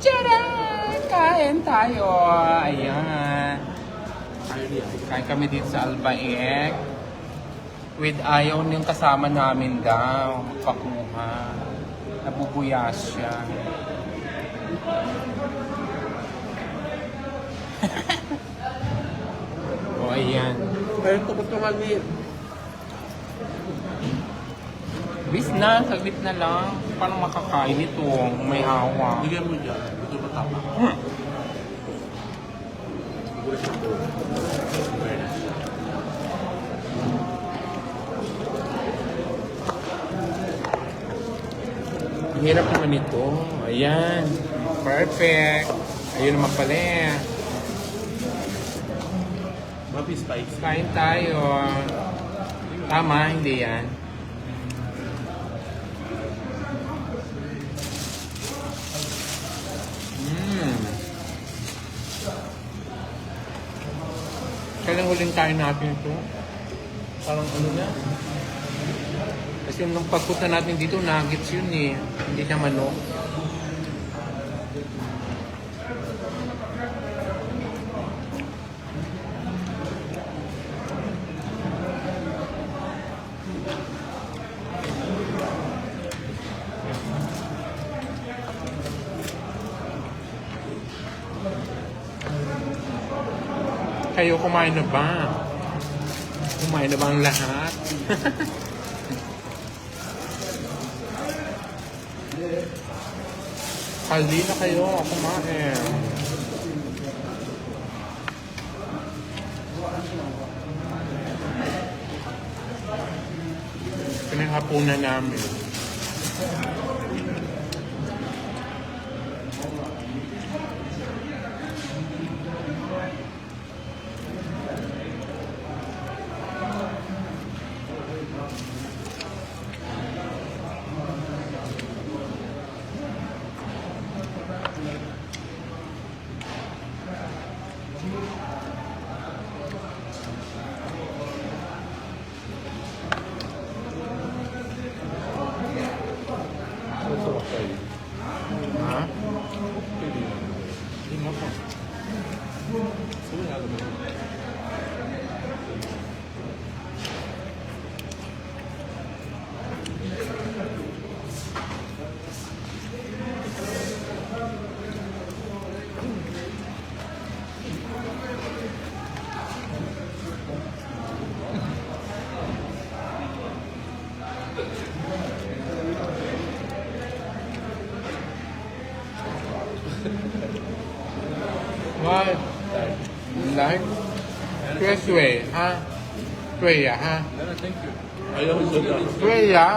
Tcharan! Kain tayo! Ayan. Kain kami dito sa Albaek. With ayaw yung kasama namin daw. Pakuha. Nabubuyas siya. o ayan. Pero tukot naman Bis na, saglit na lang. Paano makakain ito? May hawa. Bigyan mo dyan. Ito matapa. Hmm. Ang hirap naman ito. Ayan. Perfect. Ayun naman pala eh. Mapi spicy. Kain tayo. Tama, hindi yan. Kailan huling kain natin ito? Parang ano na? Kasi nung pagpunta natin dito, nuggets yun eh. Hindi siya manok. Kayo kumain na ba? Kumain na ba ang lahat? Hali na kayo kumain. Pinanghapunan namin. Gusto ko kayo. Ha? Hindi mo pa. Sige nga naman. What? Like? Expressway, ha? Freya, ha? Thank you. Ayaw ko siya. Freya!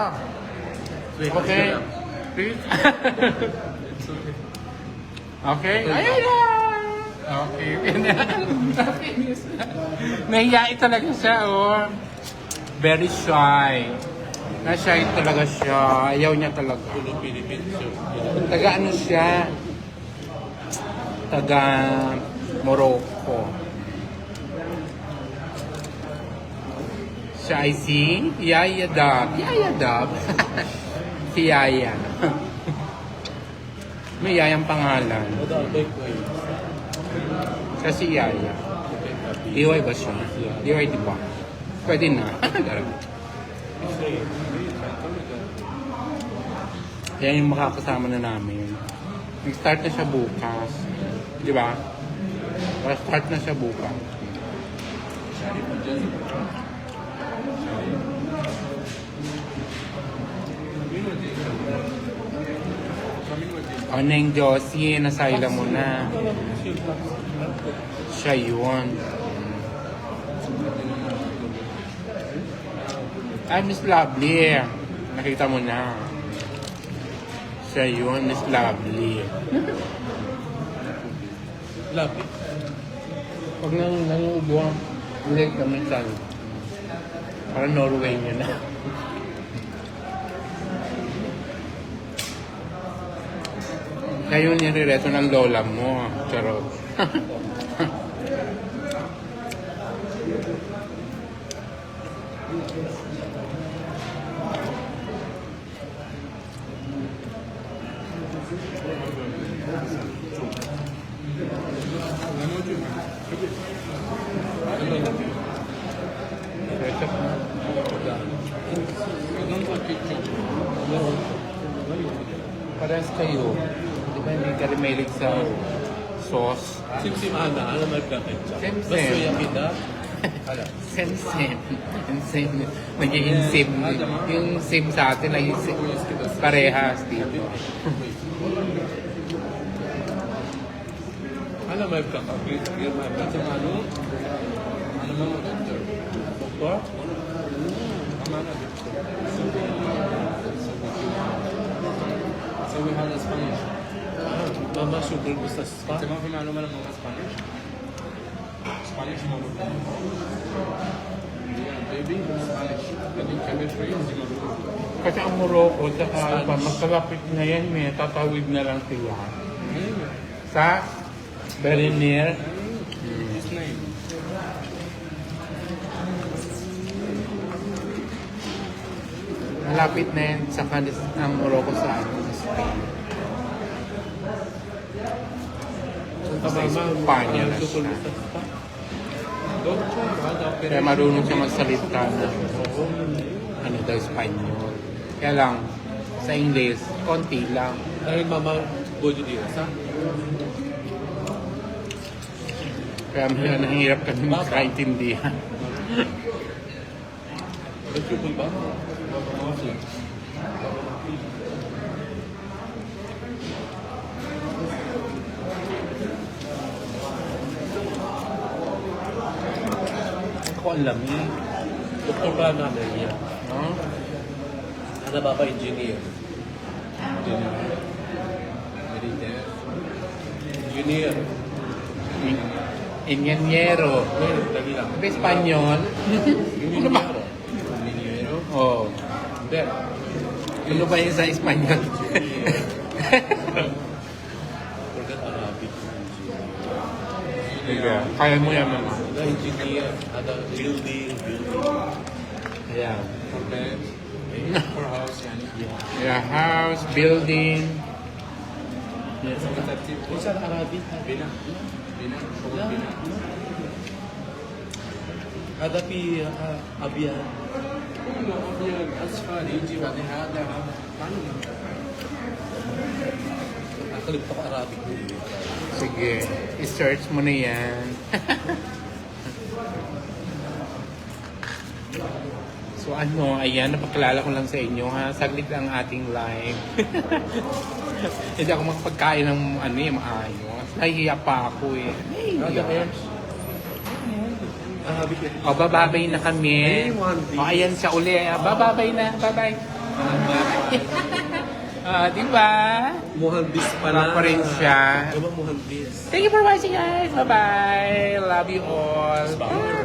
Wait, Okay. siya. Please? It's okay. okay? Nahiyain talaga siya, oh. Very shy. Na-shy talaga siya. Ayaw niya talaga. Taga ano siya? Taga Morocco. Siya ay si Yaya Dab. Yaya Dab. si Yaya. May Yayang pangalan. Siya si Yaya. DY ba siya? DY di ba? Pwede na. Yan yung makakasama na namin. Nag-start na siya bukas. Di ba? Start na siya bukas. O, Neng Josie, nasayla mo na. Siya yun. Ay, Miss Lovely. Nakita mo na. Siya yun, Miss Lovely. Lapit. Pag nang nangubo, ulit kami sa Nó Norway vậy nè Kayo niya rireto ng lola mo. Charot. Thank you. Pares kayo. Di ba hindi ka rin mahilig sa sauce? Simsim ana, ano may ketchup. Simsim. Basta yakida. Ala. Same, same. Yung same. Nagiging sim. Yung sim sa atin ay sim. Parehas, dito. Ano may ketchup? Please, clear my ketchup. Ano? Ano mo doctor? Doktor? Tama na, doctor. So we have the Spanish. Ah, Mama, super gusto sa spa? Tema kung ano man ang mga Spanish. Spanish mo. Yeah, baby, Spanish. Pwede kami hindi. Kasi ang Morocco, saka iba, magkalapit na yan, may tatawid na lang sila. Sa Berenier, His name. malapit na yan sa Morocco sa ano, mama, Espanya na siya. Kaya marunong siya magsalita ng ano daw, Espanyol. Kaya lang, sa English, konti lang. Dahil mama, bojo di sa? Kaya may nahihirap kami magkaintindihan. Nag-triple ba? Ako ang lamig. Doktor ba namin niya? No? Ano ba pa engineer? Mediter. Engineer. In- Ingeniero. Lagi lang. Sabi Espanyol. ano ba? Engineero? Oh. Hindi. Ano ba yun sa Espanyol? Kaya mo yan, mama. The engineer, uh, the building, building. Yeah. For bed, eh, for house, yan. Yeah, house, building. Yes, what's that Arabic? Bina. Bina. Bina. Uh, Nakalimutan ko Arabic. Sige. I-search mo na yan. so ano, ayan, napakilala ko lang sa inyo ha. Saglit lang ating live. Hindi ako makapagkain ng ano eh, maayos. Nahihiya pa ako eh. Nahihiya. Arabic yan. O, bababay na kami. O, ayan siya uli. Bababay na. Bye-bye. Ah, di ba? Muhandis Wala pa rin siya. Diba muhandis? Thank you for watching guys. Bye-bye. Love you all. Bye.